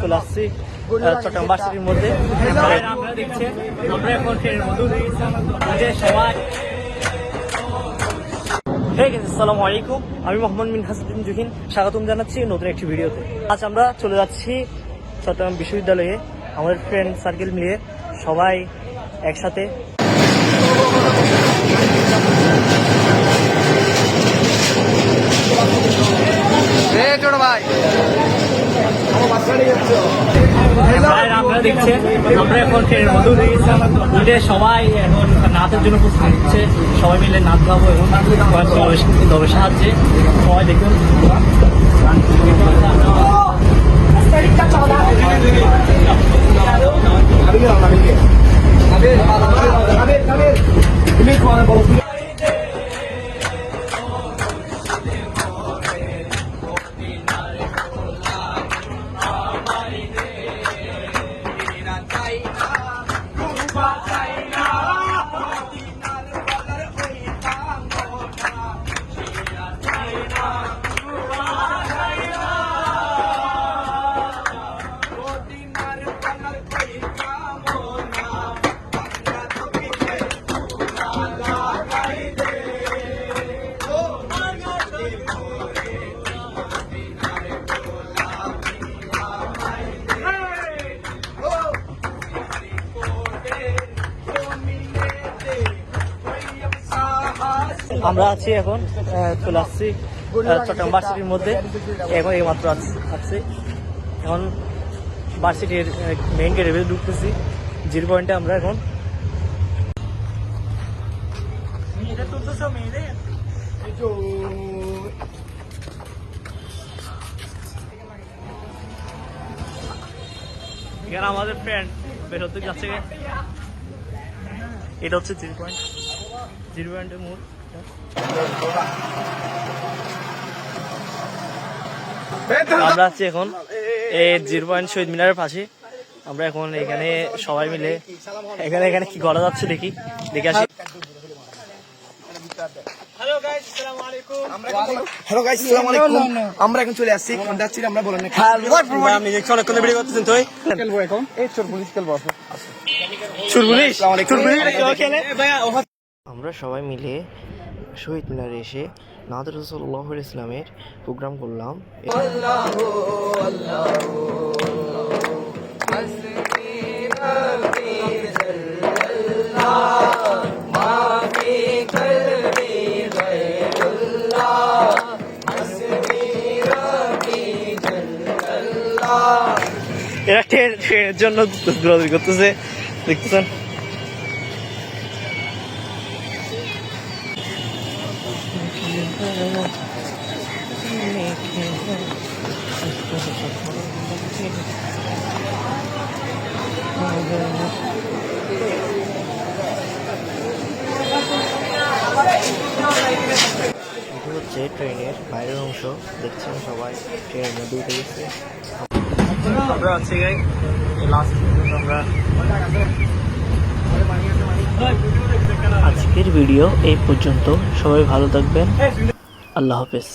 চলে আসছি চট্টগ্রাম ভার্সিটির মধ্যে। আসসালামু আলাইকুম। আমি মোহাম্মদ মিন হাসিন জুহিন। স্বাগতম জানাচ্ছি নতুন একটি ভিডিওতে। আজ আমরা চলে যাচ্ছি চট্টগ্রাম বিশ্ববিদ্যালয়ে। আমাদের ফ্রেন্ড সার্কেল মিলিয়ে সবাই একসাথে। ভাই। আপনারা দেখছেন, আমরা এখন ট্রেনের সবাই এখন নাচের জন্য প্রস্তুত হচ্ছে। সবাই মিলে নাচ গাবো এবং দলের সাহায্যে সবাই দেখুন। আমরা আছি এখন চলে আসছি চট্টগ্রাম ভার্সিটির মধ্যে। এখন এই মাত্র আসছি এখন ভার্সিটির মেইন গেটে ভেতরে ঢুকতেছি। জিরো পয়েন্টে আমরা এখন। এখানে আমাদের ফ্রেন্ড বের হতে যাচ্ছে। এটা হচ্ছে জিরো পয়েন্ট জিরো পয়েন্টের মোড় আমরা আছি এখন এই জিরো পয়েন্ট শহীদ মিনারের পাশে। আমরা এখন এখানে সবাই মিলে, এখানে এখানে কি করা যাচ্ছে দেখি। দেখে আসি। হ্যালো গাইস আসসালামু আলাইকুম আমরা এখন চলে আসছি আমরা বলেন আপনি অনেকক্ষণ ভিডিও করতেছেন তুই? খেলব এখন। এই চোর পুলিশ খেলব চুরপুলিশ? চুরপুলিশ আমরা সবাই মিলে শহীদ মিনারে এসে নাদ রসুল্লাহ ইসলামের প্রোগ্রাম করলাম। এরা ট্রেন, ট্রেনের জন্য দৌড়াদৌড়ি করতেছে। দেখতেছেন? হচ্ছে ট্রেনের বাইরের অংশ। দেখছেন সবাই, ট্রেনের মধ্যে উঠে গেছে। আমরা আজকের ভিডিও এই পর্যন্ত। সবাই ভালো থাকবেন। আল্লাহ হাফেজ।